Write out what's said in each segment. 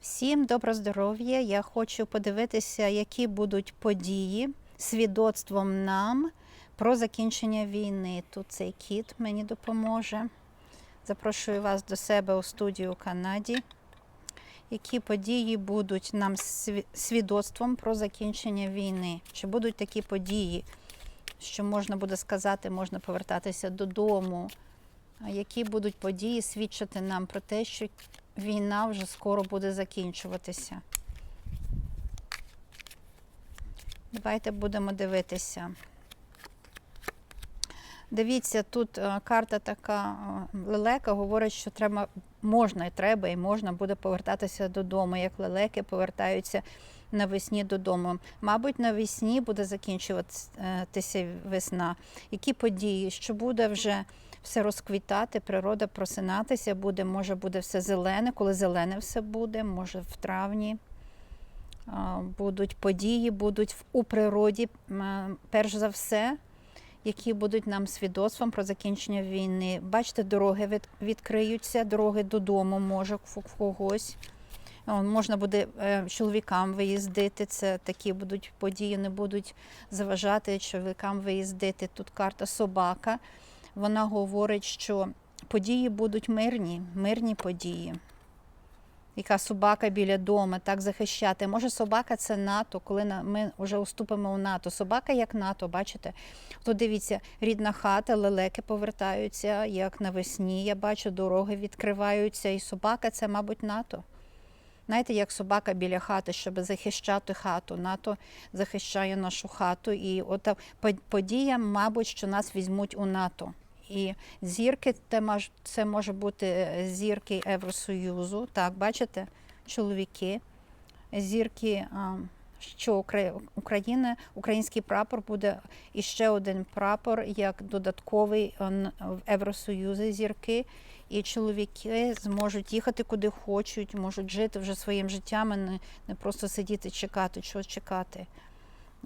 Всім добро здоров'я! Я хочу подивитися, які будуть події свідоцтвом нам про закінчення війни. Тут цей кіт мені допоможе. Запрошую вас до себе у студію у Канаді. Які події будуть нам свідоцтвом про закінчення війни? Чи будуть такі події, що можна буде сказати, можна повертатися додому? Які будуть події свідчити нам про те, що війна вже скоро буде закінчуватися? Давайте будемо дивитися. Дивіться, тут е, карта така е, лелека говорить, що треба, можна і треба, і можна буде повертатися додому, як лелеки повертаються навесні додому. Мабуть, навесні буде закінчуватися весна. Які події? Що буде вже все розквітати, природа просинатися буде, може буде все зелене, коли зелене все буде, може в травні. Будуть події, будуть у природі, перш за все, які будуть нам свідоцтвом про закінчення війни. Бачите, дороги відкриються, дороги додому, може в когось. Можна буде е, чоловікам виїздити. Це такі будуть події, не будуть заважати чоловікам виїздити. Тут карта собака. Вона говорить, що події будуть мирні, мирні події. Яка собака біля дому, так захищати. Може, собака це НАТО, коли ми вже уступимо у НАТО. Собака як НАТО, бачите? Тут дивіться, рідна хата, лелеки повертаються, як навесні. Я бачу, дороги відкриваються, і собака це, мабуть, НАТО. Знаєте, як собака біля хати, щоб захищати хату. НАТО захищає нашу хату. І ота подія, мабуть, що нас візьмуть у НАТО. І зірки, це може бути е, зірки Євросоюзу. Так, бачите, чоловіки, зірки, що Укра- Україна, український прапор буде і ще один прапор, як додатковий е, в Євросоюзі зірки. І чоловіки зможуть їхати куди хочуть, можуть жити вже своїм життям, а не, не просто сидіти чекати, що чекати.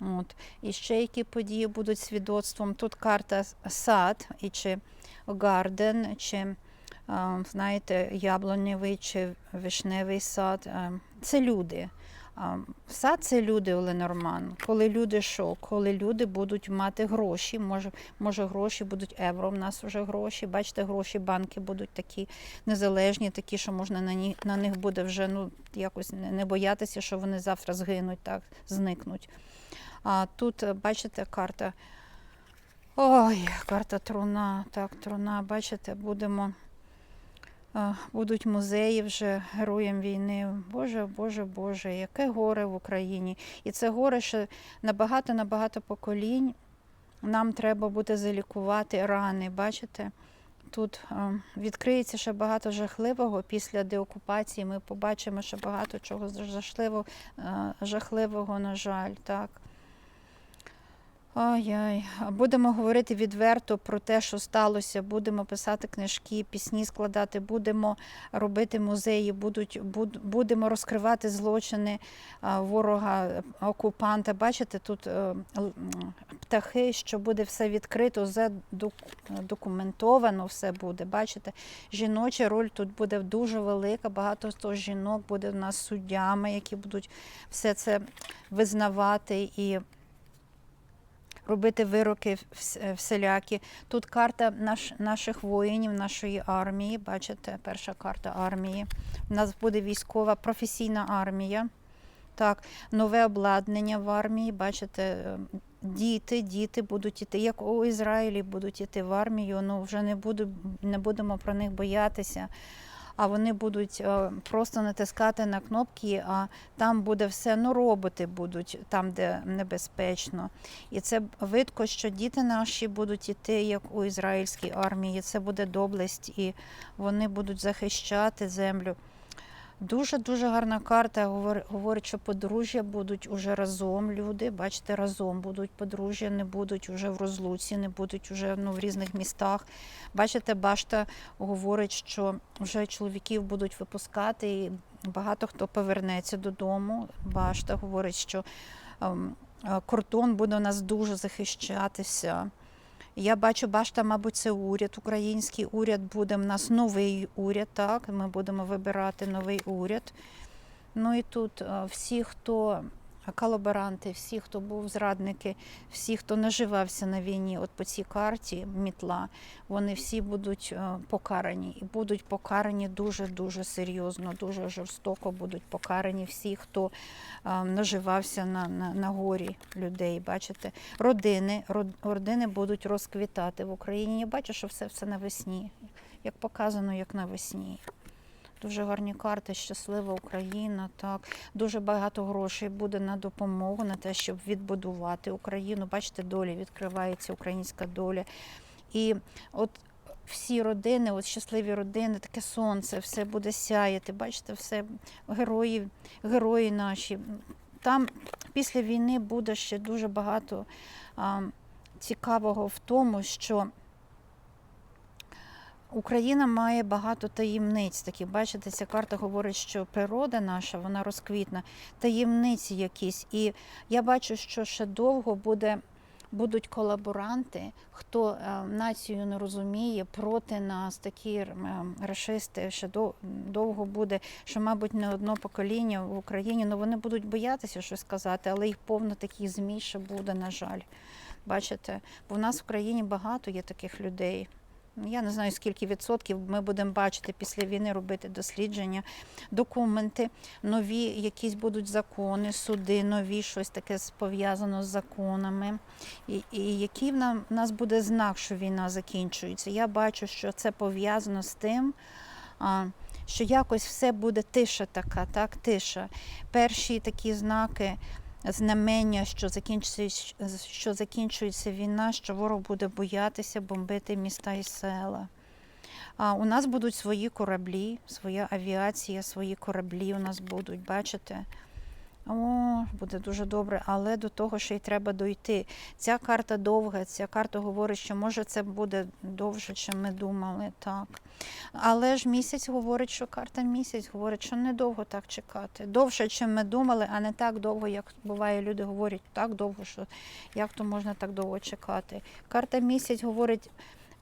От. І ще які події будуть свідоцтвом. Тут карта сад, і чи гарден, чи знаєте, яблуневий чи вишневий сад. Це люди. Сад це люди, Оленорман. Коли люди що? Коли люди будуть мати гроші, може, може гроші будуть євро, в нас вже гроші. Бачите, гроші, банки будуть такі незалежні, такі, що можна на них, на них буде вже ну, якось не боятися, що вони завтра згинуть, так, зникнуть. А тут, е, бачите, карта. Ой, карта труна. Так, труна, бачите, будемо. е, Будуть музеї вже героям війни. Боже, Боже, Боже, яке горе в Україні. І це горе ще набагато-набагато поколінь. Нам треба буде залікувати рани. Бачите? Тут е, відкриється ще багато жахливого після деокупації. Ми побачимо ще багато чого жахливого, жахливого, на жаль, так. Ой-ой, будемо говорити відверто про те, що сталося. Будемо писати книжки, пісні складати, будемо робити музеї, будуть, буд- будемо розкривати злочини ворога, окупанта. Бачите, тут е, птахи, що буде все відкрито, задокументовано все буде. Бачите, жіноча роль тут буде дуже велика. Багато хто жінок буде в нас суддями, які будуть все це визнавати і робити вироки е, всілякі. Тут карта наш, наших воїнів, нашої армії. Бачите, перша карта армії. У нас буде військова професійна армія. Так, нове обладнання в армії. Бачите, е, діти, діти будуть іти, як у Ізраїлі будуть іти в армію. Ну вже не буду, не будемо про них боятися. А вони будуть е, просто натискати на кнопки, а там буде все, ну роботи будуть там, де небезпечно. І це видко, що діти наші будуть іти, як у ізраїльській армії. Це буде доблесть, і вони будуть захищати землю. Дуже дуже гарна карта. говор- Говорить, що подружжя будуть уже разом. Люди, бачите, разом будуть подружжя, не будуть уже в розлуці, не будуть уже ну, в різних містах. Бачите, башта говорить, що вже чоловіків будуть випускати, і багато хто повернеться додому. Башта говорить, що ем, е, кордон буде у нас дуже захищатися. Я бачу, башта, мабуть, це уряд, український уряд буде. У нас новий уряд, так. Ми будемо вибирати новий уряд. Ну і тут е, всі, хто колаборанти, всі, хто був зрадники, всі, хто наживався на війні, от по цій карті мітла, вони всі будуть е, покарані і будуть покарані дуже дуже серйозно, дуже жорстоко будуть покарані всі, хто е, наживався на, на, на горі людей. Бачите, родини, родини будуть розквітати в Україні. Я бачу, що все все навесні, як показано, як навесні. Дуже гарні карти, щаслива Україна. Так, дуже багато грошей буде на допомогу, на те, щоб відбудувати Україну. Бачите, долі відкривається українська доля. І от всі родини, от щасливі родини, таке сонце, все буде сяяти. Бачите, все герої, герої наші. Там після війни буде ще дуже багато а, цікавого в тому, що Україна має багато таємниць. Таких, бачите, ця карта говорить, що природа наша вона розквітна, таємниці якісь. І я бачу, що ще довго буде. Будуть колаборанти, хто е, націю не розуміє, проти нас, такі е, рашисти ще дов- довго буде, що, мабуть, не одно покоління в Україні, ну вони будуть боятися щось сказати, але їх повно таких змій ще буде, на жаль. Бачите, бо в нас в країні багато є таких людей. Я не знаю, скільки відсотків ми будемо бачити після війни робити дослідження, документи, нові якісь будуть закони, суди, нові щось таке пов'язано з законами. І, і який в нас буде знак, що війна закінчується? Я бачу, що це пов'язано з тим. Що якось все буде тиша така, так, тиша. Перші такі знаки, знамення, що закінчується, що закінчується війна, що ворог буде боятися бомбити міста і села. А у нас будуть свої кораблі, своя авіація, свої кораблі у нас будуть, бачите? О, буде дуже добре, але до того ще й треба дойти. Ця карта довга, ця карта говорить, що може це буде довше, чим ми думали. Так. Але ж місяць говорить, що карта місяць говорить, що недовго так чекати. Довше, чим ми думали, а не так довго, як буває, люди говорять так довго, що як то можна так довго чекати. Карта місяць говорить,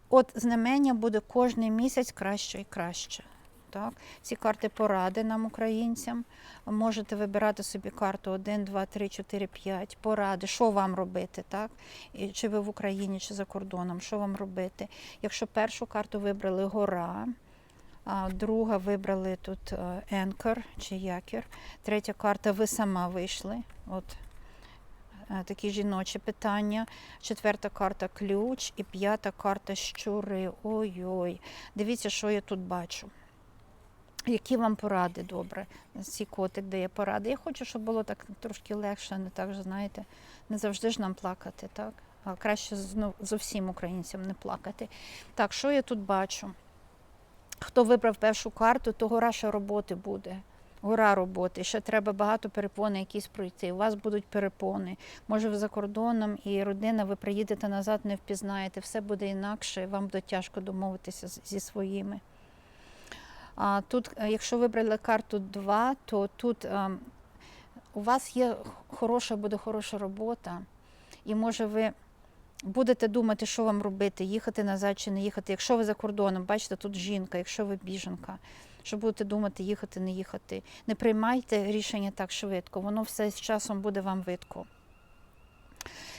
от знамення буде кожний місяць краще і краще. Так? Ці карти поради нам, українцям. Можете вибирати собі карту 1, 2, 3, 4, 5, поради, що вам робити, так? І чи ви в Україні, чи за кордоном, що вам робити. Якщо першу карту вибрали гора, а друга вибрали тут е, енкер чи якір, третя карта ви сама вийшли. От е, такі жіночі питання. Четверта карта ключ і п'ята карта щури. Ой-ой. Дивіться, що я тут бачу. Які вам поради добре? Цей котик дає поради. Я хочу, щоб було так трошки легше, не так же, знаєте, не завжди ж нам плакати, так? А краще ну, зовсім українцям не плакати. Так, що я тут бачу? Хто вибрав першу карту, то гора ще роботи буде. Гора роботи. Ще треба багато перепони якісь пройти. У вас будуть перепони. Може, ви за кордоном і родина, ви приїдете назад, не впізнаєте. Все буде інакше, вам буде тяжко домовитися зі своїми. А тут, е, якщо вибрали карту 2, то тут ем, у вас є хороша, буде хороша робота, і може ви будете думати, що вам робити, їхати назад чи не їхати. Якщо ви за кордоном, бачите, тут жінка, якщо ви біженка, що будете думати, їхати, не їхати. Не приймайте рішення так швидко, воно все з часом буде вам видко.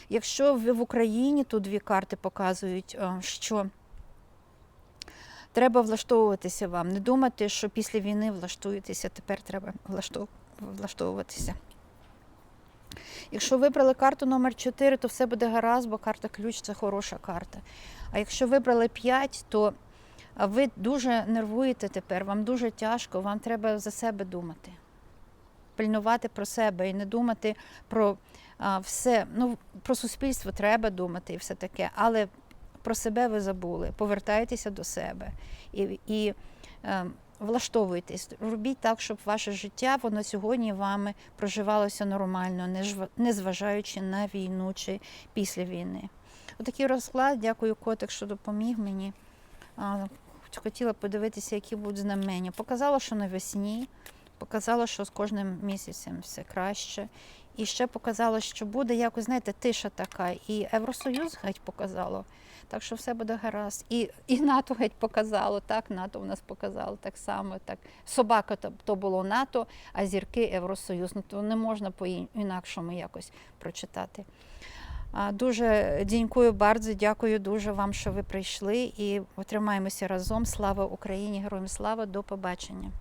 Якщо ви в Україні, тут дві карти показують, е, що Треба влаштовуватися вам. Не думати, що після війни влаштуєтеся, тепер треба влаштовуватися. Якщо вибрали карту номер 4, то все буде гаразд, бо карта ключ це хороша карта. А якщо вибрали 5, то ви дуже нервуєте тепер, вам дуже тяжко, вам треба за себе думати. Пильнувати про себе і не думати про а, все. Ну, про суспільство треба думати і все таке, але про себе ви забули. Повертайтеся до себе і, і е, влаштовуйтесь. Робіть так, щоб ваше життя воно сьогодні вами проживалося нормально, не жва- на війну чи після війни. Отакий розклад. Дякую, котик, що допоміг мені. Хотіла подивитися, які будуть знамення. Показала, що навесні, показала, що з кожним місяцем все краще. І ще показало, що буде якось, знаєте, тиша така. І Євросоюз геть показало. Так що все буде гаразд. І, і НАТО геть показало, так, НАТО в нас показало так само. Так. Собака то, то було НАТО, а зірки Євросоюз. Ну то не можна по-інакшому якось прочитати. Дуже дякую, bardzo, дякую дуже вам, що ви прийшли і отримаємося разом. Слава Україні! Героям слава! До побачення!